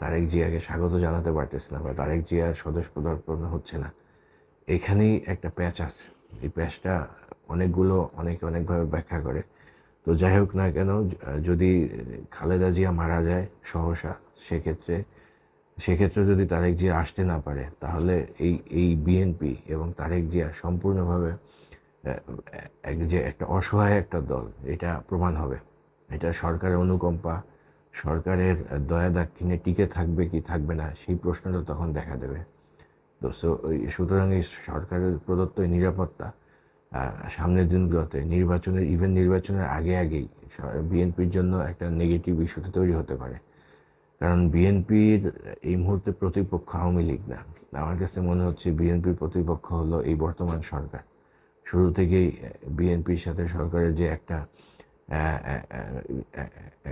তারেক জিয়াকে স্বাগত জানাতে পারতেছে না বা তারেক জিয়ার স্বদেশ পদার্পণ হচ্ছে না। এখানেই একটা প্যাচ আছে। এই প্যাচটা অনেকগুলো, অনেকে অনেকভাবে ব্যাখ্যা করে। তো যাই হোক না কেন যদি খালেদা জিয়া মারা যায় সহসা, সেক্ষেত্রে সেক্ষেত্রে যদি তারেক জিয়া আসতে না পারে, তাহলে এই এই বিএনপি এবং তারেক জিয়া সম্পূর্ণভাবে যে একটা অসহায় একটা দল, এটা প্রমাণ হবে। এটা সরকারের অনুকম্পা সরকারের দয়া দাক্ষিণে টিকে থাকবে কি থাকবে না, সেই প্রশ্নটা তখন দেখা দেবে। তো সুতরাং এই সরকারের প্রদত্ত নিরাপত্তা সামনের দিনগুলোতে নির্বাচনের ইভেন নির্বাচনের আগে আগেই বিএনপির জন্য একটা নেগেটিভ ইস্যুতে তৈরি হতে পারে। কারণ বিএনপির এই মুহূর্তে প্রতিপক্ষ আওয়ামী লীগ না। আমার কাছে মনে হচ্ছে বিএনপির প্রতিপক্ষ হলো এই বর্তমান সরকার। শুরু থেকেই বিএনপির সাথে সরকারের যে একটা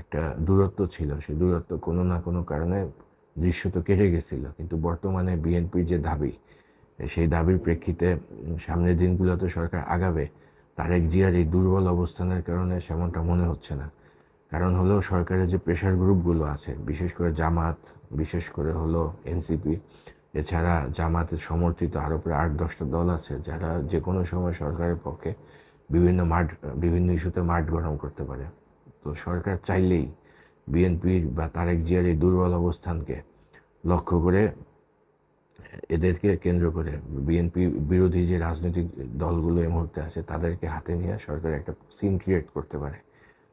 একটা দূরত্ব ছিল। সেই দূরত্ব কোনো না কোনো কারণে দৃশ্য তো কেটে গেছিল। কিন্তু বর্তমানে বিএনপির যে দাবি, সেই দাবির প্রেক্ষিতে সামনের দিনগুলোতে সরকার আগাবে, তারেক জিয়ার এই দুর্বল অবস্থানের কারণে সেমনটা মনে হচ্ছে না। কারণ হলো সরকারের যে প্রেশার গ্রুপগুলো আছে, বিশেষ করে জামাত, বিশেষ করে হলো এনসিপি এছাড়া জামাতের সমর্থিত আরও প্রায় আট দশটা দল আছে, যারা যে কোনো সময় সরকারের পক্ষে বিভিন্ন মাঠ, বিভিন্ন ইস্যুতে মাঠ গরম করতে পারে। তো সরকার চাইলেই বিএনপির বা তারেক জিয়ার এই দুর্বল অবস্থানকে লক্ষ্য করে এদেরকে কেন্দ্র করে বিএনপি বিরোধী যে রাজনৈতিক দলগুলো এই মুহূর্তে আছে, তাদেরকে হাতে নিয়ে সরকার একটা সিন ক্রিয়েট করতে পারে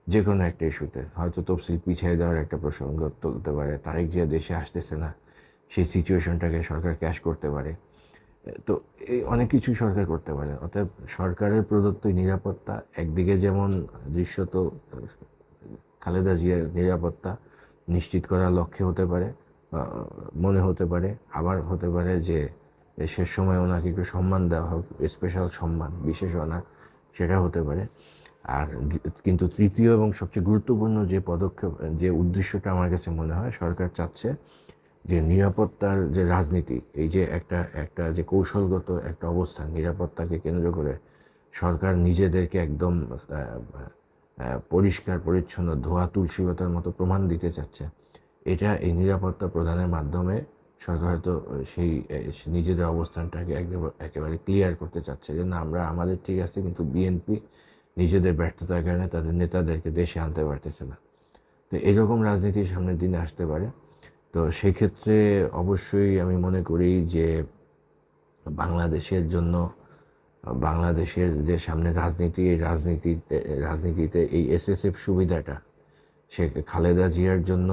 যে কোনো একটা ইস্যুতে। হয়তো তফসিল পিছিয়ে দেওয়ার একটা প্রসঙ্গ তুলতে পারে, তারেক জিয়া দেশে আসতেছে না, সেই সিচুয়েশনটাকে সরকার ক্যাশ করতে পারে। তো এই অনেক কিছু সরকার করতে পারে। অর্থাৎ সরকারের প্রদত্ত নিরাপত্তা, একদিকে যেমন দৃশ্যত খালেদা জিয়ার নিরাপত্তা নিশ্চিত করার লক্ষ্যে হতে পারে মনে হতে পারে, আবার হতে পারে যে শেষ সময় ওনাকে একটু সম্মান দেওয়া হোক স্পেশাল সম্মান, বিশেষ অনার সেটা হতে পারে। আর কিন্তু তৃতীয় এবং সবচেয়ে গুরুত্বপূর্ণ যে পদক্ষেপ, যে উদ্দেশ্যটা আমার কাছে মনে হয়, সরকার চাচ্ছে যে নিরাপত্তার যে রাজনীতি, এই যে একটা একটা যে কৌশলগত একটা অবস্থান, নিরাপত্তাকে কেন্দ্র করে সরকার নিজেদেরকে একদম পরিষ্কার, পরিচ্ছন্ন, ধোয়া তুলসীলতার মতো প্রমাণ দিতে চাচ্ছে, এটা এই নিরাপত্তা প্রদানের মাধ্যমে সরকার হয়তো সেই নিজেদের অবস্থানটাকে একেবারে ক্লিয়ার করতে চাচ্ছে যে না, আমরা আমাদের ঠিক আছে, কিন্তু বিএনপি নিজেদের ব্যর্থতার কারণে তাদের নেতাদেরকে দেশে আনতে পারতেছে না। তো এরকম রাজনীতি সামনের দিনে আসতে পারে। তো সেক্ষেত্রে অবশ্যই আমি মনে করি যে বাংলাদেশের জন্য, বাংলাদেশের যে সামনে রাজনীতি, এই রাজনীতি রাজনীতিতে এই এসএসএফ সুবিধাটা, সে খালেদা জিয়ার জন্য